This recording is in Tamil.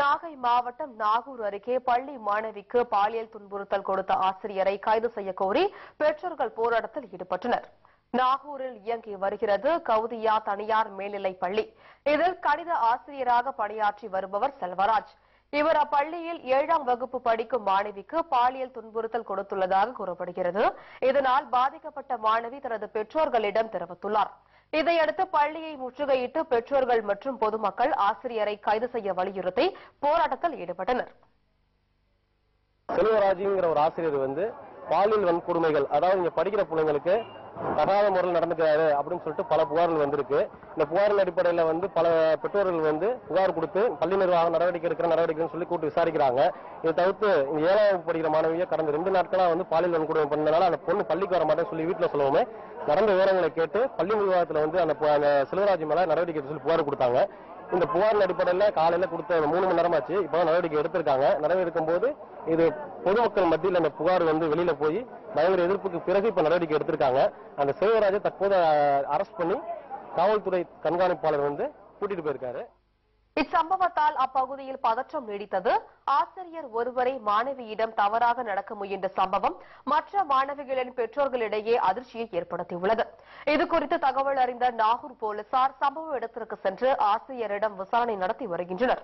நாகை மாவட்டம் நாகூர் அருகே பள்ளி மாணவிக்கு பாலியல் துன்புறுத்தல் கொடுத்த ஆசிரியரை கைது செய்ய கோரி பெற்றோர்கள் போராட்டத்தில் ஈடுபட்டனர். நாகூரில் இயங்கி வருகிறது கவுதியா தனியார் மேல்நிலைப் பள்ளி. இதில் கணித ஆசிரியராக பணியாற்றி வருபவர் செல்வராஜ். இவர் அப்பள்ளியில் ஏழாம் வகுப்பு படிக்கும் மாணவிக்கு பாலியல் துன்புறுத்தல் கொடுத்துள்ளதாக கூறப்படுகிறது. இதனால் பாதிக்கப்பட்ட மாணவி தனது பெற்றோர்களிடம் தெரிவித்துள்ளார். இதையடுத்து பள்ளியை முற்றுகையிட்டு பெற்றோர்கள் மற்றும் பொதுமக்கள் ஆசிரியரை கைது செய்ய வலியுறுத்தி போராட்டத்தில் ஈடுபட்டனர். செல்வராஜுங்கிற ஒரு ஆசிரியர் வந்து பாலியல் வன்கொடுமைகள் அதாவது இங்க படிக்கிற பிள்ளைங்களுக்கு தகாத முறையில் நடந்துக்கிறாரு அப்படின்னு சொல்லிட்டு பல புகார்கள் வந்திருக்கு. இந்த புகாரின் அடிப்படையில் வந்து பல பெற்றோர்கள் வந்து புகார் கொடுத்து பள்ளி நிர்வாகம் நடவடிக்கை எடுக்கிற நடவடிக்கைன்னு சொல்லி கூட்டு விசாரிக்கிறாங்க. இதை தவிர்த்து ஏழாவது படிக்கிற மாணவியை கடந்த ரெண்டு நாட்களாக வந்து பாலியல் வன்கொடுமை பண்ணனால அந்த பொண்ணு பள்ளிக்கு வர மாட்டேன்னு சொல்லி வீட்டில் சொல்லவுமே நடந்த விவரங்களை கேட்டு பள்ளி நிர்வாகத்தில் வந்து அந்த செல்வராஜ் மேல நடவடிக்கை சொல்லி புகார் கொடுத்தாங்க. இந்த புகாரின் அடிப்படையில் காலையில் கொடுத்த மூணு மணி நேரமாச்சு இப்போ நடவடிக்கை எடுத்திருக்காங்க. நடவடிக்கை எடுக்கும்போது இது பொதுமக்கள் மத்தியில் அந்த புகார் வந்து வெளியில போய் பயங்கர எதிர்ப்புக்கு பிறகு இப்ப நடவடிக்கை எடுத்திருக்காங்க. அந்த சிவராஜை தற்போது அரெஸ்ட் பண்ணி காவல்துறை கண்காணிப்பாளர் வந்து கூட்டிட்டு போயிருக்காரு. இச்சம்பவத்தால் அப்பகுதியில் பதற்றம் நீடித்தது. ஆசிரியர் ஒருவரை மாணவியிடம் தவறாக நடக்க முயன்ற சம்பவம் மற்ற மாணவிகளின் பெற்றோர்களிடையே அதிர்ச்சியை ஏற்படுத்தியுள்ளது. இதுகுறித்து தகவல் அறிந்த நாகூர் போலீசார் சம்பவ இடத்திற்கு சென்று ஆசிரியரிடம் விசாரணை நடத்தி வருகின்றனர்.